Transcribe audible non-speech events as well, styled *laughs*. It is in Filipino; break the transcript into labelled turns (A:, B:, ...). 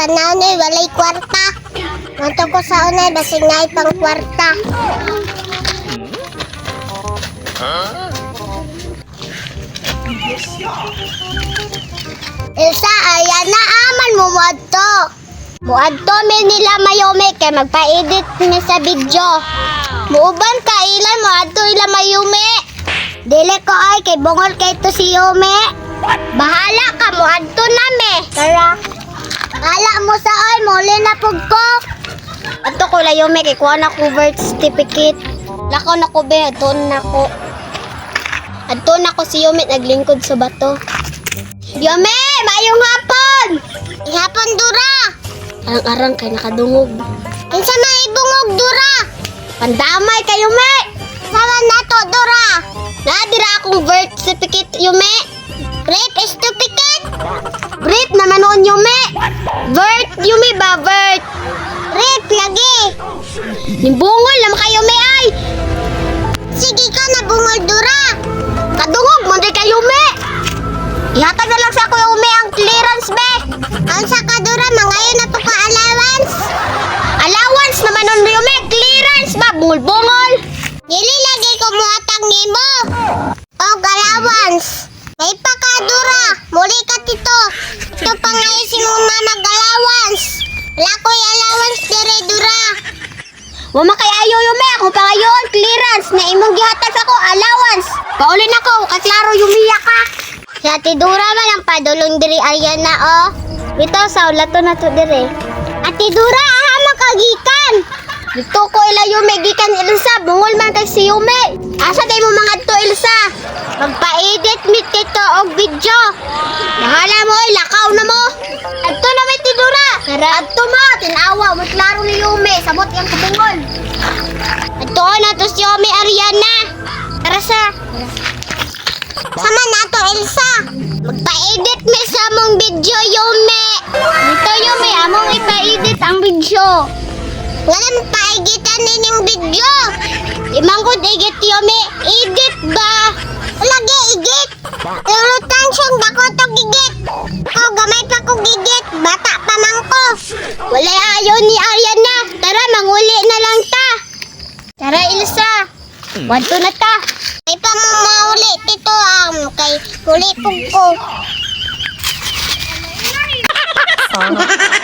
A: tanaw na walay kwarta. Mato ko sa unay basig na pang kwarta. Elsa, ayan na aman mo muadto. Muadto mi nila mayome kay magpa-edit ni sa video. Muuban ka ilan muadto ila mayume. Dili ko ay kay bungol kay to si Yume. Bahala ka muadto na me. Tara. Bahala mo sa ay muli na pug ko. Ato ko la Yume kay kuha na ko birth certificate. Lakaw na ko be, doon na ko. Adto na ko si Yume naglingkod sa bato. Yume, mayong hapon. Hapon dura. Arang-arang kay nakadungog. Kinsa may bungog dura? Pandamay kayo, me! Sama na to, Dora! Nadira akong birth certificate, Yume! Birth, Yume ba? Birth! Birth, lagi! Nimbungol naman kayo, me, ay! Sige ka na bungol, Dora! Kadungog mo di kayo, me! Ihatag na lang sa ako, Yume, ang clearance, be! Ang sa kadura, mangayon na to ka allowance! Allowance naman nun Yume, clearance ba? Bungol-bungol. Dili lagi ko muhatag nimo. O allowance. May pakadura. Muli ka tito. Ito pa nga si mo nga nag-allowance. Wala ko yung allowance dire dura. Wama kay ayo yume ako pa ngayon clearance na imong gihatag ako allowance. Paulin ako kaklaro yumiya ka. Si Ate Dura man ang padulong diri Ariana oh. Dito sa ulato na to dire. Ate Dura aha makagikan. Dito ko ila yume gikan Ilsa bungol man kay si Yume. Asa day mo mga to Ilsa? Magpa-edit mit kito og video. Bahala mo lakaw na mo. Adto na may tidura. Adto mo tinawa mo klaro ni Yume sabot yang kabungol. Adto na to si Yume Ariana. Tara sa. Sama na to Elsa. Magpa-edit mi sa mong video Yume. Dito Yume among ipa-edit ang video. Wala mo pa-editan ninyong video. Edit Yume. Edit ba? Lagi edit. Pero tansyon dako to gigit. Ko gamay pa ko gigit. Bata pa man ko. Wala ayaw ni Ariana. Tara manguli na lang ta. Tara Ilsa. Wanto na ta. Ay pa mo mauli tito am kay huli ko. *laughs*